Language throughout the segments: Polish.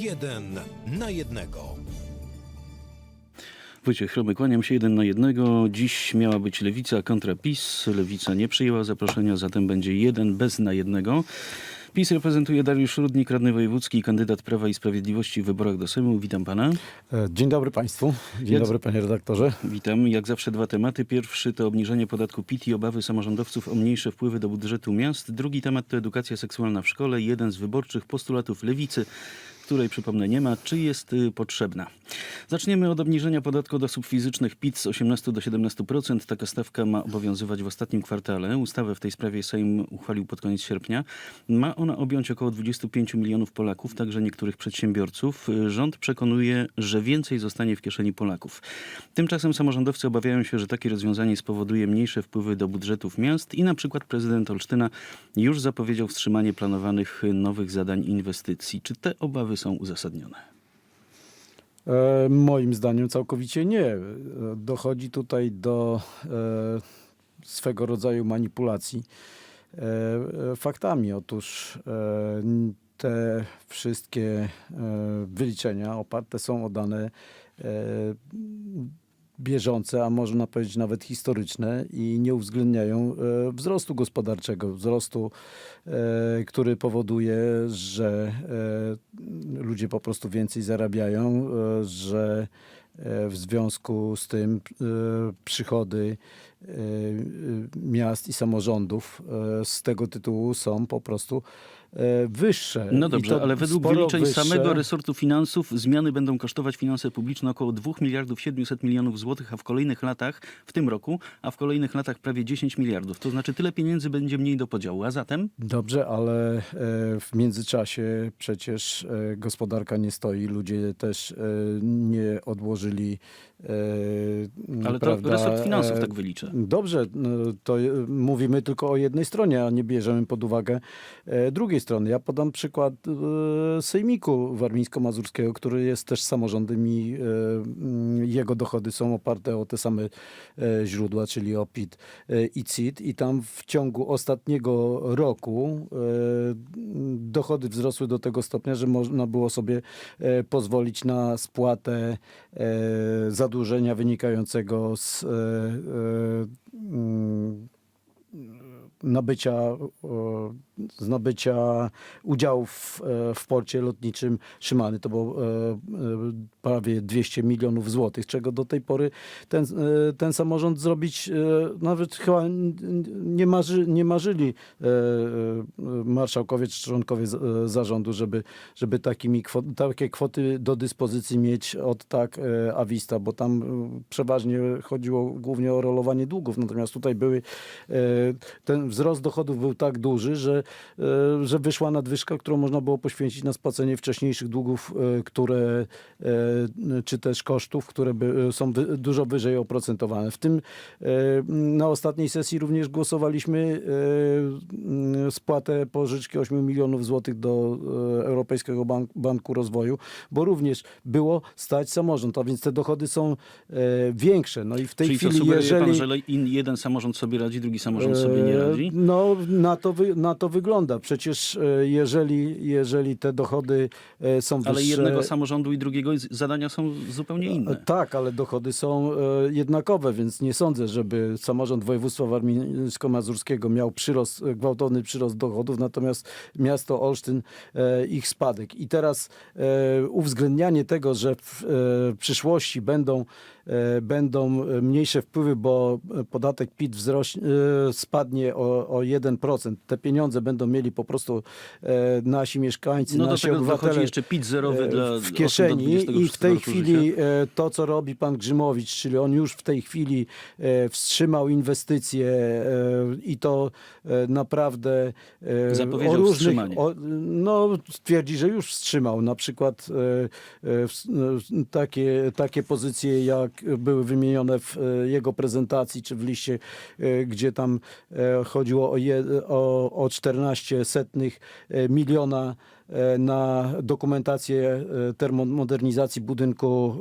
Jeden na jednego. Wojciech Chromy, kłaniam się jeden na jednego. Dziś miała być Lewica kontra PiS. Lewica nie przyjęła zaproszenia, zatem będzie jeden bez na jednego. PiS reprezentuje Dariusz Rudnik, radny wojewódzki i kandydat Prawa i Sprawiedliwości w wyborach do Sejmu. Witam pana. E, Dzień dobry Państwu. Dzień Jak- dobry Panie redaktorze. Witam. Jak zawsze dwa tematy. Pierwszy to obniżenie podatku PIT i obawy samorządowców o mniejsze wpływy do budżetu miast. Drugi temat to edukacja seksualna w szkole. Jeden z wyborczych postulatów Lewicy, której przypomnę nie ma, czy jest y, potrzebna. Zaczniemy od obniżenia podatku od osób fizycznych PIT z 18 do 17%. Taka stawka ma obowiązywać w ostatnim kwartale. Ustawę w tej sprawie Sejm uchwalił pod koniec sierpnia. Ma ona objąć około 25 milionów Polaków, także niektórych przedsiębiorców. Y, Rząd przekonuje, że więcej zostanie w kieszeni Polaków. Tymczasem samorządowcy obawiają się, że takie rozwiązanie spowoduje mniejsze wpływy do budżetów miast i na przykład prezydent Olsztyna już zapowiedział wstrzymanie planowanych y, nowych zadań inwestycji. Czy te obawy są uzasadnione? E, Moim zdaniem całkowicie nie. E, Dochodzi tutaj do e, swego rodzaju manipulacji e, e, faktami. Otóż e, te wszystkie e, wyliczenia oparte są o dane e, bieżące, a można powiedzieć nawet historyczne i nie uwzględniają e, wzrostu gospodarczego, wzrostu, e, który powoduje, że e, ludzie po prostu więcej zarabiają, że w związku z tym przychody miast i samorządów z tego tytułu są po prostu wyższe. No dobrze, to ale według wyliczeń wyższe. samego resortu finansów zmiany będą kosztować finanse publiczne około 2 miliardów 700 milionów złotych, a w kolejnych latach, w tym roku, a w kolejnych latach prawie 10 miliardów. To znaczy tyle pieniędzy będzie mniej do podziału. A zatem Dobrze, ale e, w międzyczasie przecież e, gospodarka nie stoi, ludzie też e, nie odłożyli. e, Ale to prawda, resort finansów e, tak wylicza. Dobrze, no, to e, mówimy tylko o jednej stronie, a nie bierzemy pod uwagę e, drugiej strony. Ja podam przykład e, Sejmiku Warmińsko-Mazurskiego, który jest też samorządem i e, mm, jego dochody są oparte o te same e, źródła, czyli o PIT i CIT i tam w ciągu ostatniego roku dochody wzrosły do tego stopnia, że można było sobie pozwolić na spłatę zadłużenia wynikającego z mm, nabycia, z nabycia udziałów w, e, w porcie lotniczym Szymany. To było e, e, prawie 200 milionów złotych, czego do tej pory ten, ten samorząd zrobić nawet chyba nie, marzy, nie marzyli marszałkowie czy członkowie zarządu, żeby, żeby takimi kwot, takie kwoty do dyspozycji mieć od tak Avista, bo tam przeważnie chodziło głównie o rolowanie długów, natomiast tutaj były ten wzrost dochodów był tak duży, że, e, że wyszła nadwyżka, którą można było poświęcić na spłacenie wcześniejszych długów, e, które, e, czy też kosztów, które by, są wy, dużo wyżej oprocentowane. W tym na ostatniej sesji również głosowaliśmy spłatę pożyczki 8 milionów złotych do Europejskiego Bank, Banku Rozwoju, bo również było stać samorząd, a więc te dochody są większe. No i w tej Czyli chwili, jeżeli... pan, że jeden samorząd sobie radzi, drugi samorząd sobie nie E, No, na to, wy, na to wygląda. Przecież e, jeżeli, jeżeli te dochody e, są wyższe... Ale jednego samorządu i drugiego zadania są zupełnie E, inne. Tak, ale dochody są jednakowe, więc nie sądzę, żeby samorząd województwa warmińsko-mazurskiego miał przyrost, gwałtowny przyrost dochodów, natomiast miasto Olsztyn ich spadek. I teraz uwzględnianie tego, że w przyszłości będą, będą mniejsze wpływy, bo podatek PIT wzrośnie, spadnie o, o 1%. Te pieniądze będą mieli po prostu e, nasi mieszkańcy, No do nasi tego dochodzi obywatele jeszcze PIT zerowy e, dla w osób do kieszeni i w 26 tej roku chwili życia. e, to, co robi pan Grzymowicz, czyli on już w tej chwili e, wstrzymał inwestycje e, i to e, naprawdę e, Zapowiedział o różnych, wstrzymanie. no, twierdzi, że już wstrzymał. Na przykład e, e, ws- e, takie, takie pozycje, jak były wymienione w e, jego prezentacji, czy w liście, e, gdzie tam e, chodziło o, je, o, o 14 setnych e, miliona na dokumentację e, termomodernizacji budynku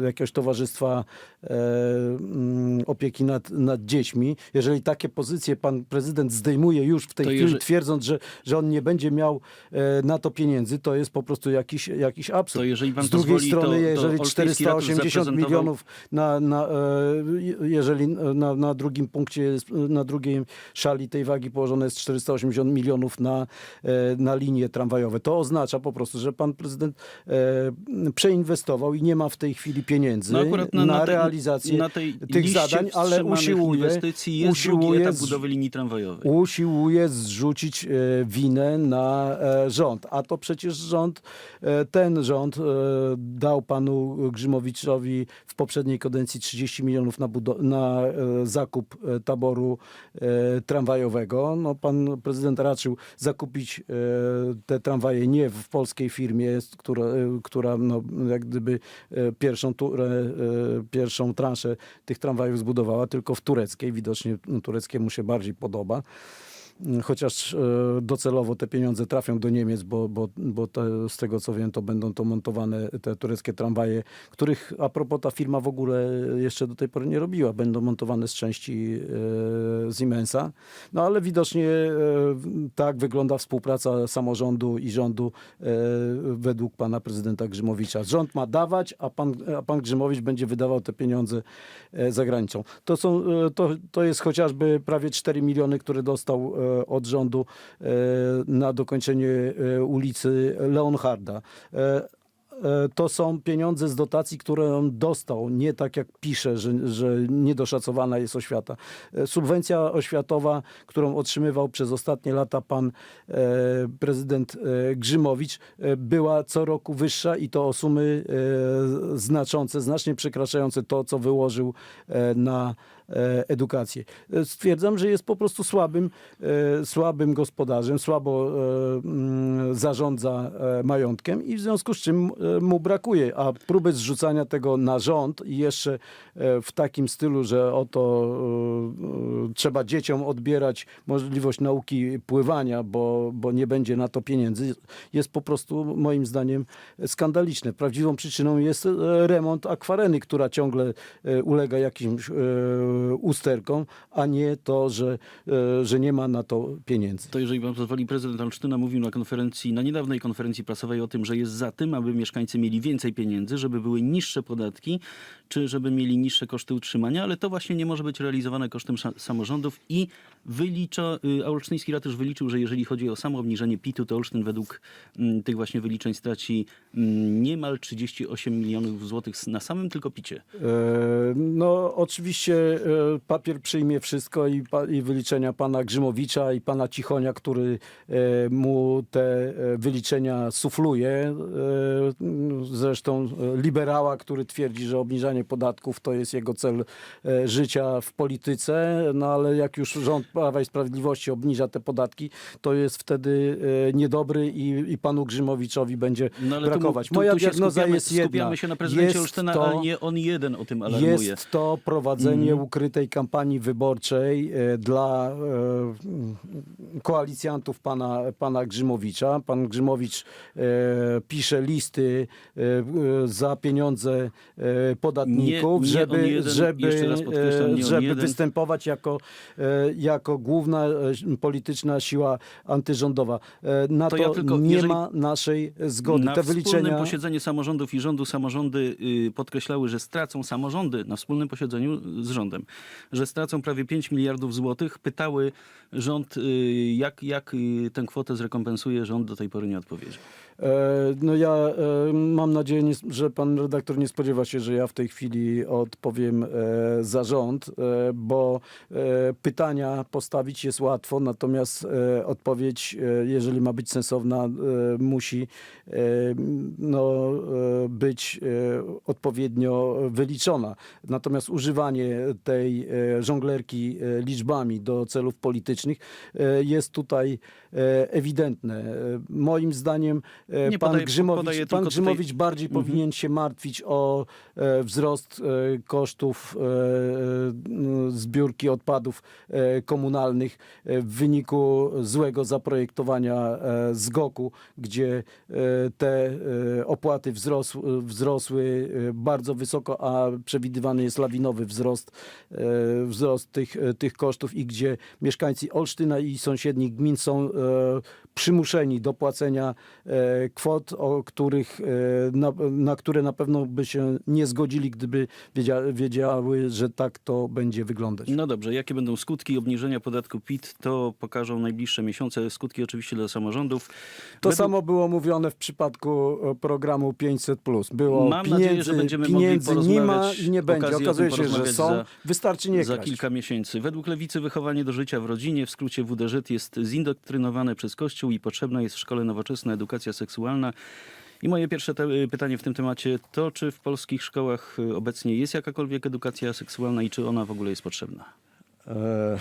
e, e, jakiegoś towarzystwa e, mm, opieki nad, nad dziećmi. Jeżeli takie pozycje pan prezydent zdejmuje już w tej To chwili, jeżeli- twierdząc, że, że on nie będzie miał e, na to pieniędzy, to jest po prostu jakiś, jakiś absurd. To jeżeli pan Z drugiej pozwoli, to- strony, to jeżeli Olsztyński ratusz 480 zaprezentował- milionów na, na, e, jeżeli na, na drugim punkcie, jest, na drugiej szali tej wagi położone jest 480 milionów na, e, na linie tramwajowe. To oznacza po prostu, że pan prezydent e, przeinwestował i nie ma w tej chwili pieniędzy No na, na, na, realizację na tej tych zadań, ale usiłuje, inwestycji jest usiłuje etap budowy linii tramwajowej. usiłuje zrzucić e, winę na e, rząd. A to przecież rząd, e, ten rząd e, dał panu Grzymowiczowi w poprzedniej kadencji 30 milionów na, na e, zakup e, taboru e, tramwajowego. No, pan prezydent raczył zakupić e, te tramwaje nie w polskiej firmie, która, e, która no, jak gdyby e, pierwszą, turę, e, pierwszą transzę tych tramwajów zbudowała, tylko w tureckiej. Widocznie no, tureckiemu się bardziej podoba. Chociaż e, docelowo te pieniądze trafią do Niemiec, bo, bo, bo te, z tego co wiem, to będą to montowane te tureckie tramwaje, których a propos ta firma w ogóle jeszcze do tej pory nie robiła. Będą montowane z części e, Siemensa. No ale widocznie e, tak wygląda współpraca samorządu i rządu e, według pana prezydenta Grzymowicza. Rząd ma dawać, a pan, a pan Grzymowicz będzie wydawał te pieniądze e, za granicą. To, są, e, to, to jest chociażby prawie 4 miliony, które dostał e, od rządu e, na dokończenie e, ulicy Leonharda. E, e, to są pieniądze z dotacji, które on dostał, nie tak jak pisze, że, że niedoszacowana jest oświata. E, Subwencja oświatowa, którą otrzymywał przez ostatnie lata pan e, prezydent e, Grzymowicz, e, była co roku wyższa i to o sumy e, znaczące, znacznie przekraczające to, co wyłożył e, na e, edukację. E, Stwierdzam, że jest po prostu słabym, e, słabym gospodarzem, słabo e, mm, zarządza e, majątkiem i w związku z czym e, mu brakuje. A próby zrzucania tego na rząd i jeszcze e, w takim stylu, że oto e, e, trzeba dzieciom odbierać możliwość nauki pływania, bo, bo nie będzie na to pieniędzy, jest po prostu moim zdaniem skandaliczne. Prawdziwą przyczyną jest e, remont akwareny, która ciągle e, ulega jakimś e, usterkom, a nie to, że, e, że nie ma na to pieniędzy. To jeżeli pan pozwoli, prezydent Olsztyna mówił na konferencji, na niedawnej konferencji prasowej o tym, że jest za tym, aby mieszkańcy mieli więcej pieniędzy, żeby były niższe podatki, czy żeby mieli niższe koszty utrzymania, ale to właśnie nie może być realizowane kosztem samorządów i wylicza, y, Olsztyński ratusz wyliczył, że jeżeli chodzi o samo obniżenie PIT-u, to Olsztyn według mm, tych właśnie wyliczeń straci mm, niemal 38 milionów złotych na samym tylko picie. E, No, oczywiście papier przyjmie wszystko i, i wyliczenia pana Grzymowicza i pana Cichonia, który e, mu te e, wyliczenia sufluje. E, Zresztą e, liberała, który twierdzi, że obniżanie podatków to jest jego cel e, życia w polityce, no ale jak już rząd Prawa i Sprawiedliwości obniża te podatki, to jest wtedy e, niedobry i, i panu Grzymowiczowi będzie No ale tu brakować. tu, Moja tu diagnoza skupiamy, jest jedna. Skupiamy się na prezydencie Jest Olsztyna, to- ale nie on jeden o tym alarmuje. jest to prowadzenie Mhm. Ukrytej kampanii wyborczej e, dla e, koalicjantów pana, pana Grzymowicza. Pan Grzymowicz e, pisze listy za pieniądze podatników, Nie- nie żeby, jeden, żeby, żeby występować jako, jako główna polityczna siła antyrządowa. Na To to, ja tylko- nie ma naszej zgody. Na Te wspólnym wyliczenia... posiedzeniu samorządów i rządu samorządy y, podkreślały, że stracą samorządy na wspólnym posiedzeniu z rządem, że stracą prawie 5 miliardów złotych. Pytały rząd, y, jak, jak y, tę kwotę zrekompensuje. Rząd do tej pory nie odpowiedział. E, No ja e, mam nadzieję, że pan redaktor nie spodziewa się, że ja w tej chwili odpowiem e, za rząd, bo pytania postawić jest łatwo, natomiast odpowiedź, jeżeli ma być sensowna, musi no, być odpowiednio wyliczona. Natomiast używanie tej żonglerki liczbami do celów politycznych jest tutaj ewidentne. Moim zdaniem Nie, pan, podaję- Grzymowicz, podaję pan tylko Grzymowicz tutaj- bardziej Mhm. powinien się martwić o e, wzrost e, kosztów e, e, zbiórki odpadów e, komunalnych e, w wyniku złego zaprojektowania e, ZGOK-u, gdzie e, te e, opłaty wzrosły, wzrosły e, bardzo wysoko, a przewidywany jest lawinowy wzrost, e, wzrost tych, e, tych kosztów i gdzie mieszkańcy Olsztyna i sąsiednich gmin są e, przymuszeni do płacenia e, kwot, o których, e, na, na które na pewno by się nie zgodzili, gdyby wiedzia, wiedziały, że tak to będzie wyglądać. No dobrze, jakie będą skutki obniżenia podatku PIT, to pokażą najbliższe miesiące. Skutki oczywiście dla samorządów. To Według- samo było mówione w przypadku e, programu 500. Było Mam pieniędzy, nadzieję, że będziemy mogli pieniędzy nie ma i nie będzie. Okazuje się, że są. za- Wystarczy nie za kraść. kilka miesięcy. Według Lewicy wychowanie do życia w rodzinie, w skrócie WDŻ, jest zindoktrynowane przez Kościół i potrzebna jest w szkole nowoczesna edukacja seksualna. I moje pierwsze te, pytanie w tym temacie to, czy w polskich szkołach y, obecnie jest jakakolwiek edukacja seksualna i czy ona w ogóle jest potrzebna? E,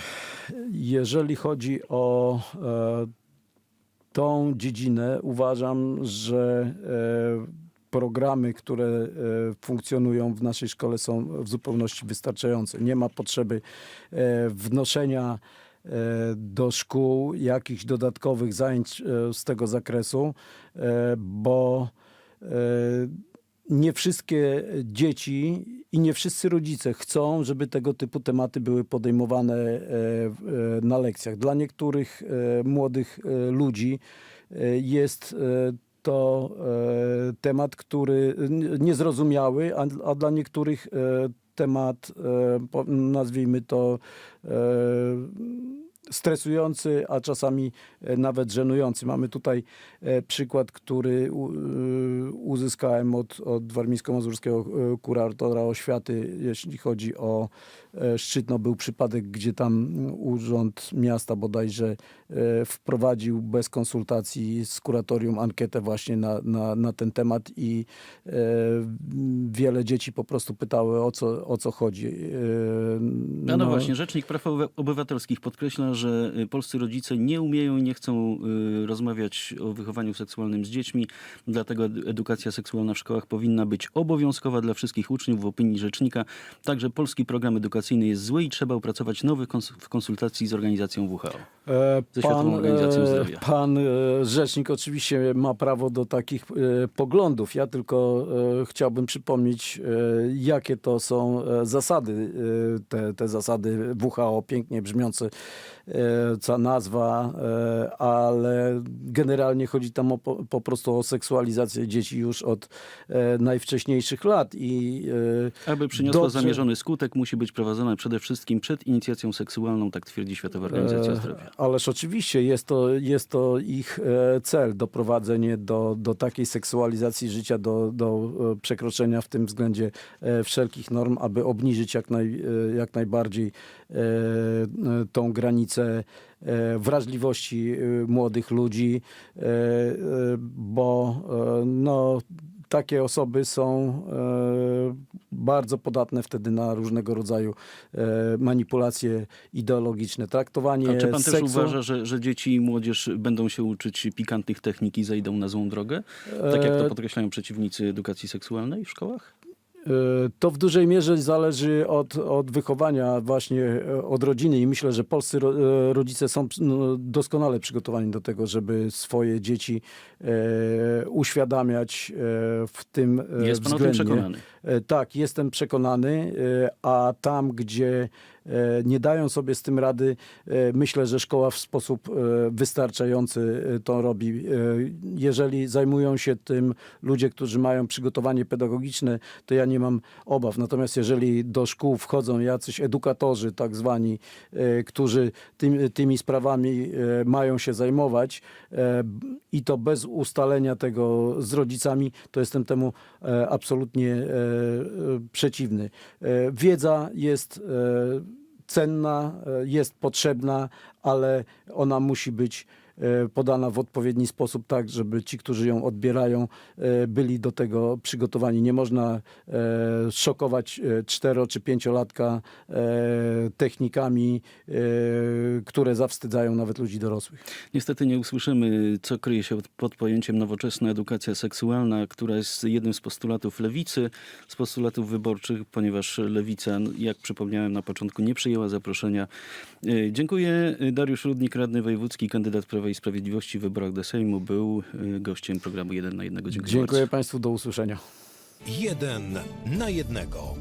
Jeżeli chodzi o e, tą dziedzinę, uważam, że e, programy, które funkcjonują w naszej szkole są w zupełności wystarczające. Nie ma potrzeby wnoszenia do szkół jakichś dodatkowych zajęć e, z tego zakresu, e, bo e, nie wszystkie dzieci i nie wszyscy rodzice chcą, żeby tego typu tematy były podejmowane e, e, na lekcjach. Dla niektórych e, młodych e, ludzi e, jest e, to e, temat, który niezrozumiały, a, dla niektórych e, temat, e, nazwijmy to, e, stresujący, a czasami e, nawet żenujący. Mamy tutaj e, przykład, który y, uzyskałem od, od warmińsko-mazurskiego e, kuratora oświaty, jeśli chodzi o e, Szczytno. Był przypadek, gdzie tam urząd miasta bodajże e, wprowadził bez konsultacji z kuratorium ankietę właśnie na, na, na ten temat i e, wiele dzieci po prostu pytały o co, o co chodzi. E, No, no właśnie, Rzecznik Praw Obywa- Obywatelskich podkreśla, że y, polscy rodzice nie umieją i nie chcą y, rozmawiać o wychowaniu seksualnym z dziećmi, dlatego ed- edukacja seksualna w szkołach powinna być obowiązkowa dla wszystkich uczniów w opinii Rzecznika. Także polski program edukacyjny jest zły i trzeba opracować nowy kons- w konsultacji z organizacją WHO. E, Ze Organizacją e, Zdrowia. Pan e, rzecznik oczywiście ma prawo do takich poglądów. Ja tylko chciałbym przypomnieć, jakie to są zasady. Te, te zasady WHO, pięknie brzmiące ca nazwa, e, ale generalnie chodzi tam o, po, prostu o seksualizację dzieci już od e, najwcześniejszych lat. I, e, Aby przyniosło dobrze- zamierzony skutek, musi być prowadzone przede wszystkim przed inicjacją seksualną, tak twierdzi Światowa Organizacja E, Zdrowia. Ależ oczywiście jest to, jest to ich e, cel, doprowadzenie do, do takiej seksualizacji życia, do, do e, przekroczenia w tym względzie e, wszelkich norm, aby obniżyć jak, naj, e, jak najbardziej e, e, tą granicę e, wrażliwości e, młodych ludzi, e, e, bo e, no, takie osoby są e, bardzo podatne wtedy na różnego rodzaju e, manipulacje ideologiczne. Traktowanie A czy pan też seksu, uważa, że, że dzieci i młodzież będą się uczyć pikantnych technik i zejdą na złą drogę? Tak jak to E, podkreślają przeciwnicy edukacji seksualnej w szkołach? E, To w dużej mierze zależy od, od wychowania, właśnie e, od rodziny i myślę, że polscy e, rodzice są no, doskonale przygotowani do tego, żeby swoje dzieci e, uświadamiać w tym Jest pan o tym względnie. przekonany? Tak, jestem przekonany, a tam, gdzie nie dają sobie z tym rady, e, myślę, że szkoła w sposób e, wystarczający e, to robi. E, Jeżeli zajmują się tym ludzie, którzy mają przygotowanie pedagogiczne, to ja nie mam obaw. Natomiast jeżeli do szkół wchodzą jacyś edukatorzy, tak zwani, e, którzy tym, tymi sprawami e, mają się zajmować e, i to bez ustalenia tego z rodzicami, to jestem temu e, absolutnie e, e, przeciwny. E, Wiedza jest e, cenna, e, jest potrzebna, ale ona musi być podana w odpowiedni sposób, tak, żeby ci, którzy ją odbierają, e, byli do tego przygotowani. Nie można e, szokować e, cztero czy pięciolatka e, technikami, e, które zawstydzają nawet ludzi dorosłych. Niestety nie usłyszymy, co kryje się pod- pojęciem nowoczesna edukacja seksualna, która jest jednym z postulatów lewicy, z postulatów wyborczych, ponieważ lewica, jak przypomniałem na początku, nie przyjęła zaproszenia. E, Dziękuję. Dariusz Rudnik, radny wojewódzki, kandydat Prawa i Sprawiedliwości w wyborach do Sejmu, był e, gościem programu 1 na 1. Dziękuję, Dziękuję bardzo. Państwu, do usłyszenia. Jeden na jednego.